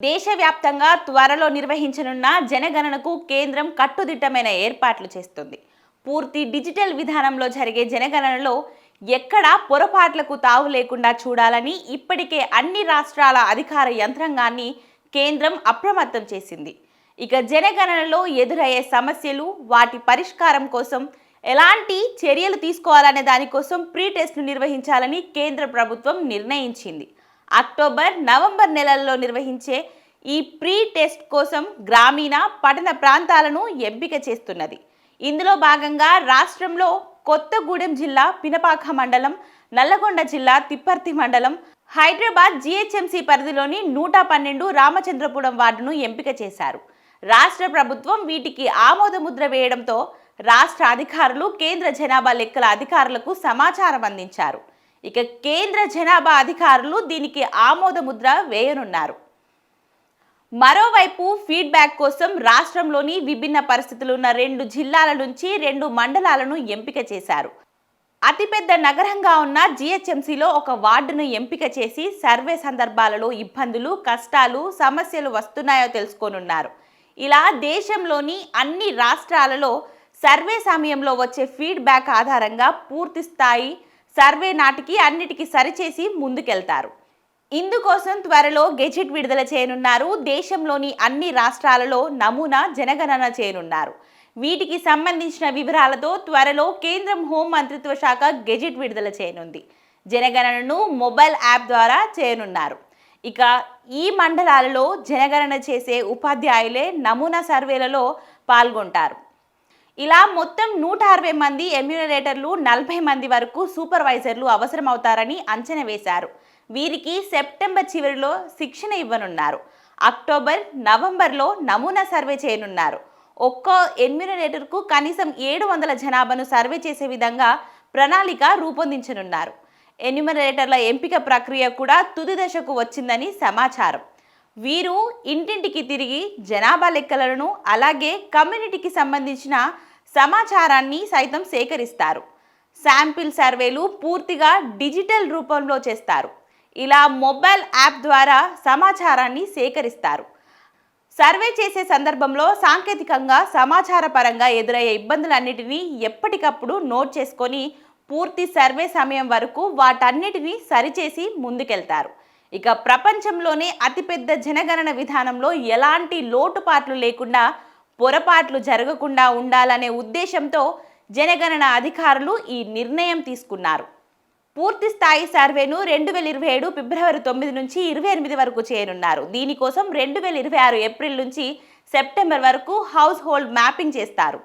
దేశవ్యాప్తంగా త్వరలో నిర్వహించనున్న జనగణనకు కేంద్రం కట్టుదిట్టమైన ఏర్పాట్లు చేస్తుంది. పూర్తి డిజిటల్ విధానంలో జరిగే జనగణనలో ఎక్కడా పొరపాట్లకు తావు లేకుండా చూడాలని ఇప్పటికే అన్ని రాష్ట్రాల అధికార యంత్రాంగాన్ని కేంద్రం అప్రమత్తం చేసింది. ఇక జనగణనలో ఎదురయ్యే సమస్యలు వాటి పరిష్కారం కోసం ఎలాంటి చర్యలు తీసుకోవాలనే దానికోసం ప్రీ టెస్ట్ను నిర్వహించాలని కేంద్ర ప్రభుత్వం నిర్ణయించింది. అక్టోబర్ నవంబర్ నెలల్లో నిర్వహించే ఈ ప్రీ టెస్ట్ కోసం గ్రామీణ పట్టణ ప్రాంతాలను ఎంపిక చేస్తున్నది. ఇందులో భాగంగా రాష్ట్రంలో కొత్తగూడెం జిల్లా పినపాక మండలం నల్లగొండ జిల్లా తిప్పర్తి మండలం హైదరాబాద్ జిహెచ్ఎంసి పరిధిలోని నూట పన్నెండు రామచంద్రపురం వార్డును ఎంపిక చేశారు. రాష్ట్ర ప్రభుత్వం వీటికి ఆమోదముద్ర వేయడంతో రాష్ట్ర అధికారులు కేంద్ర జనాభా లెక్కల అధికారులకు సమాచారం అందించారు. ఇక కేంద్ర జనాభా అధికారులు దీనికి ఆమోదముద్ర వేయనున్నారు. మరోవైపు ఫీడ్బ్యాక్ కోసం రాష్ట్రంలోని విభిన్న పరిస్థితులున్న రెండు జిల్లాల నుంచి రెండు మండలాలను ఎంపిక చేశారు. అతిపెద్ద నగరంగా ఉన్న జిహెచ్ఎంసీలో ఒక వార్డును ఎంపిక చేసి సర్వే సందర్భాలలో ఇబ్బందులు కష్టాలు సమస్యలు వస్తున్నాయో తెలుసుకోనున్నారు. ఇలా దేశంలోని అన్ని రాష్ట్రాలలో సర్వే సమయంలో వచ్చే ఫీడ్బ్యాక్ ఆధారంగా పూర్తి స్థాయి సర్వే నాటికి అన్నిటికీ సరిచేసి ముందుకెళ్తారు. ఇందుకోసం త్వరలో గెజెట్ విడుదల చేయనున్నారు. దేశంలోని అన్ని రాష్ట్రాలలో నమూనా జనగణన చేయనున్నారు. వీటికి సంబంధించిన వివరాలతో త్వరలో కేంద్రం హోం మంత్రిత్వ శాఖ గెజెట్ విడుదల చేయనుంది. జనగణనను మొబైల్ యాప్ ద్వారా చేయనున్నారు. ఇక ఈ మండలాలలో జనగణన చేసే ఉపాధ్యాయులే నమూనా సర్వేలలో పాల్గొంటారు. ఇలా మొత్తం నూట అరవై మంది ఎమ్యూనరేటర్లు నలభై మంది వరకు సూపర్వైజర్లు అవసరమవుతారని అంచనా వేశారు. వీరికి సెప్టెంబర్ చివరిలో శిక్షణ ఇవ్వనున్నారు. అక్టోబర్ నవంబర్లో నమూనా సర్వే చేయనున్నారు. ఒక్కో ఎన్యూనరేటర్కు కనీసం ఏడు వందల జనాభాను సర్వే చేసే విధంగా ప్రణాళిక రూపొందించనున్నారు. ఎన్యూమరేటర్ల ఎంపిక ప్రక్రియ కూడా తుది దశకు వచ్చిందని సమాచారం. వీరు ఇంటింటికి తిరిగి జనాభా లెక్కలను అలాగే కమ్యూనిటీకి సంబంధించిన సమాచారాన్ని సైతం సేకరిస్తారు. శాంపిల్ సర్వేలు పూర్తిగా డిజిటల్ రూపంలో చేస్తారు. ఇలా మొబైల్ యాప్ ద్వారా సమాచారాన్ని సేకరిస్తారు. సర్వే చేసే సందర్భంలో సాంకేతికంగా సమాచార పరంగా ఎదురయ్యే ఇబ్బందులన్నిటినీ ఎప్పటికప్పుడు నోట్ చేసుకొని పూర్తి సర్వే సమయం వరకు వాటన్నిటిని సరిచేసి ముందుకెళ్తారు. ఇక ప్రపంచంలోనే అతిపెద్ద జనగణన విధానంలో ఎలాంటి లోటుపాట్లు లేకుండా పొరపాట్లు జరగకుండా ఉండాలనే ఉద్దేశంతో జనగణన అధికారులు ఈ నిర్ణయం తీసుకున్నారు. పూర్తి స్థాయి సర్వేను రెండు వేల ఇరవై ఏడు ఫిబ్రవరి తొమ్మిది నుంచి ఇరవై ఎనిమిది వరకు చేయనున్నారు. దీనికోసం రెండు వేల ఇరవై ఆరు ఏప్రిల్ నుంచి సెప్టెంబర్ వరకు హౌస్ హోల్డ్ మ్యాపింగ్ చేస్తారు.